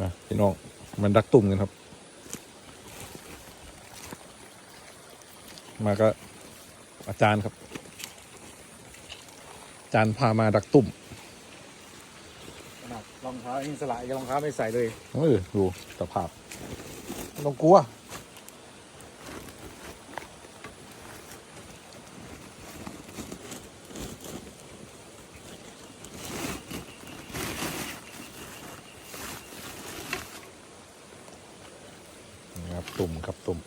นะพี่น้องมันดักตุ่มกันครับ มาก็อาจารย์ครับ อาจารย์พามาดักตุ่มขนาดรองเท้ายังสลายกับรองเท้าไม่ใส่เลยเออดูสภาพไม่ต้องกลัว ตุ่มครับตุ่ม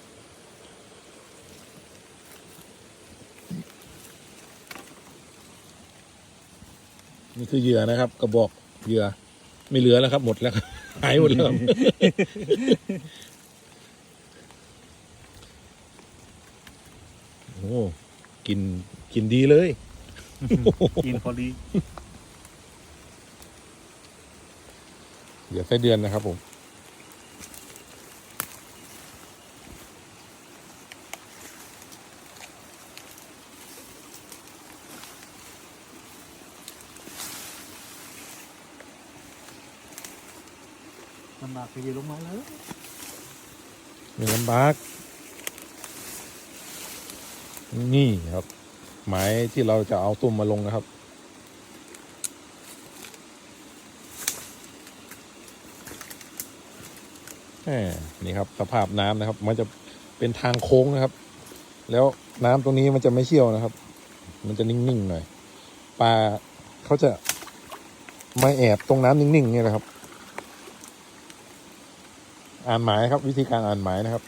นี่คือเหยื่อนะครับ กระบอกเหยื่อ ไม่เหลือแล้วครับ หมดแล้วครับหายหมดแล้วครับโอ้กินกินดีเลย กินพอดี เหลือไส้เดือนนะครับผม ลำบากไปยืนลงมาแล้วมีลำบาก นี่ครับ หมายที่เราจะเอาตุ่มมาลงนะครับ นี่ครับ สภาพน้ำนะครับ มันจะเป็นทางโค้งนะครับ แล้วน้ำตรงนี้มันจะไม่เชี่ยวนะครับ มันจะนิ่งๆหน่อยปลาเขาจะไม่แอบตรงน้ำนิ่งๆเนี่ยนะครับ อ่านหมายครับ วิธีการอ่านหมายนะครับ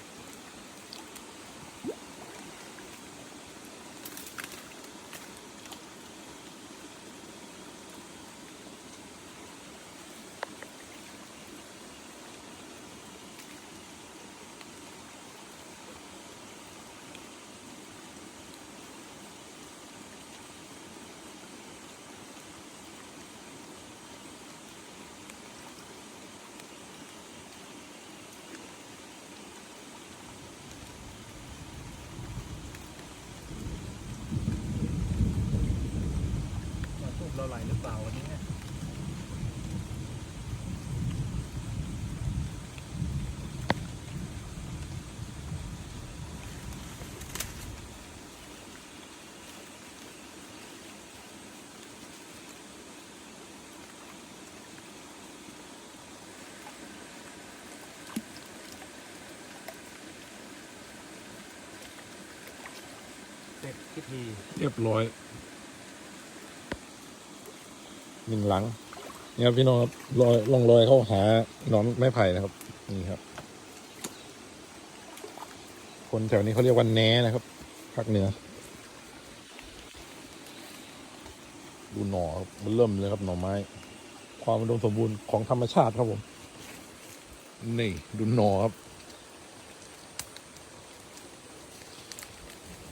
ทูบเราไหลหรือเปล่าวันนี้เนี่ย เสร็จพิธีเรียบร้อยหนึ่งหลังนี่ครับพี่น้องครับรอยลองรอยเข้าหาหนอนไม้ไผ่นะครับ นี่ครับ คนแถวนี้เขาเรียกว่าแหนนะครับภาคเหนือ ดูหน่อครับมันเริ่มเลยครับหน่อไม้ ความอุดมสมบูรณ์ของธรรมชาติครับผม นี่ดูหน่อครับ